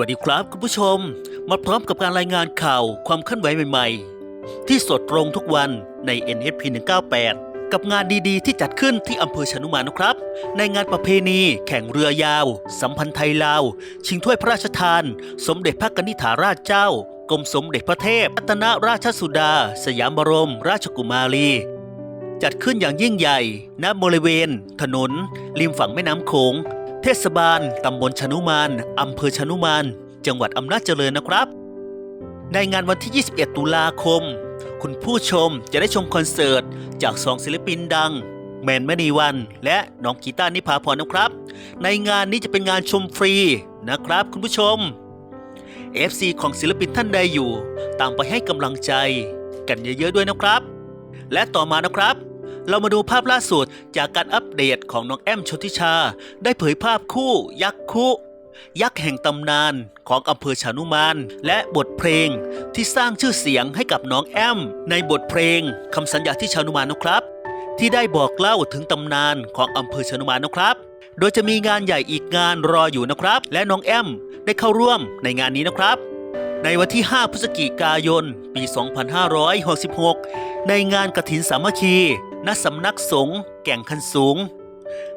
วัสดีครับคุณผู้ชม มาพร้อมกับการรายงานข่าวความเคลื่อนไหวใหม่ ๆ ที่สดตรงทุกวันใน NSP 198 กับงานดีๆ ที่จัดขึ้นที่อำเภอชนุมานนะครับ ในงานประเพณี แข่งเรือยาว สัมพันธ์ไทยลาว ชิงถ้วยพระราชทาน สมเด็จพระกนิษฐาราชเจ้ากรมสมเด็จพระเทพรัตนราชสุดา สยามบรม ราชกุมารี จัดขึ้นอย่างยิ่งใหญ่ณบริเวณ ถนน ริมฝั่งแม่น้ำโขง เทศบาลตำบลชนุมานอำเภอชนุมาน จังหวัดอำนาจเจริญนะครับ ในงานวันที่ 21 ตุลาคม คุณผู้ชมจะได้ชมคอนเสิร์ต จากสองศิลปินดัง แมนแมณีวัน และน้องกีตาร์นิพาพรนะครับ ในงานนี้จะเป็นงานชมฟรีนะครับ คุณผู้ชม FC ของศิลปินท่านใดอยู่ ตามไปให้กำลังใจ กันเยอะๆด้วยนะครับ และต่อมานะครับ เรามาดูภาพล่าสุดจากการอัปเดตของน้องแอมชนทิชา ได้เผยภาพคู่ยักษ์คู่ยักษ์แห่งตำนานของอำเภอชานุมาน และบทเพลงที่สร้างชื่อเสียงให้กับน้องแอม ในบทเพลงคำสัญญาที่ชานุมานนะครับ ที่ได้บอกเล่าถึงตำนานของอำเภอชานุมานนะครับ โดยจะมีงานใหญ่อีกงานรออยู่นะครับ และน้องแอมได้เข้าร่วมในงานนี้นะครับ ในวันที่ 5 พฤศจิกายน ปี 2566 ในงานกฐินสามัคคี ณสำนักสงฆ์แก่งคันสูง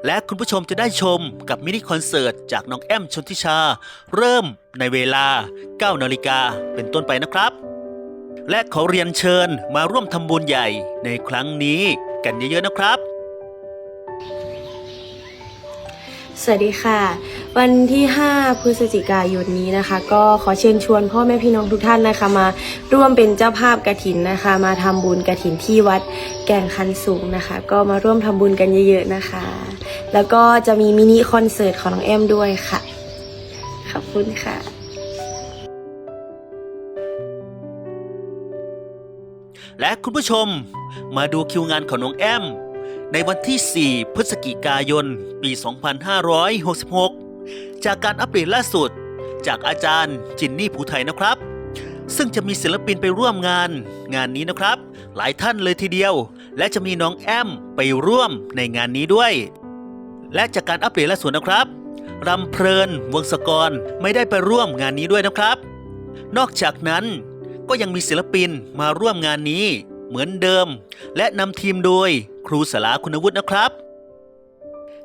และคุณผู้ชมจะได้ชมกับมินิคอนเสิร์ตจากน้องแอมชนทิชา เริ่มในเวลา 9 นาฬิกาเป็นต้นไปนะครับ และขอเรียนเชิญมาร่วมทำบุญใหญ่ในครั้งนี้กันเยอะๆนะครับ สวัสดีค่ะ วันที่ 5 พฤศจิกายนนี้นะคะ ก็ขอเชิญชวนพ่อแม่พี่น้องทุกท่านนะคะมาร่วมเป็นเจ้าภาพกระถินนะคะ มาทำบุญกระถินที่วัดแก่งคันสูงนะคะ ก็มาร่วมทำบุญกันเยอะๆนะคะ แล้วก็จะมีมินิคอนเสิร์ตของน้องแอมด้วยค่ะ ขอบคุณค่ะและคุณผู้ชม มาดูคิวงานของน้องแอม ในวันที่ 4 พฤศจิกายน ปี 2566 จากการอัปเดตล่าสุด จากอาจารย์จินนี่ภูไทยนะครับ ซึ่งจะมีศิลปินไปร่วมงาน งานนี้นะครับ หลายท่านเลยทีเดียว และจะมีน้องแอมไปร่วมในงานนี้ด้วย และจากการอัปเดตล่าสุดนะครับรำเพลินวงศกรไม่ได้ไปร่วมงานนี้ด้วยนะครับ นอกจากนั้นก็ยังมีศิลปินมาร่วมงานนี้เหมือนเดิม และนำทีมโดย ครูสลาคุณวุฒินะครับ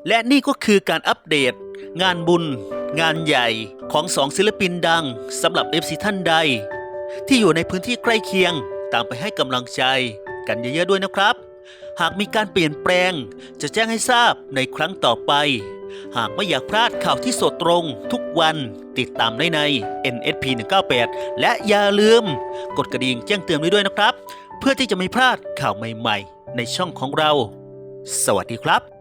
และนี่ก็คือการอัปเดต งานบุญ งานใหญ่ของสองศิลปินดังสำหรับ FC ท่านใด ที่อยู่ในพื้นที่ใกล้เคียงตามไปให้กำลังใจกันเยอะๆด้วยนะครับ หากมีการเปลี่ยนแปลง จะแจ้งให้ทราบในครั้งต่อไป หากไม่อยากพลาดข่าวที่สดตรงทุกวันติดตามได้ใน NSP 198 และอย่าลืม กดกระดิ่งแจ้งเตือนไว้ด้วยนะครับ เพื่อที่จะไม่พลาดข่าวใหม่ ๆ ในช่องของเรา สวัสดีครับ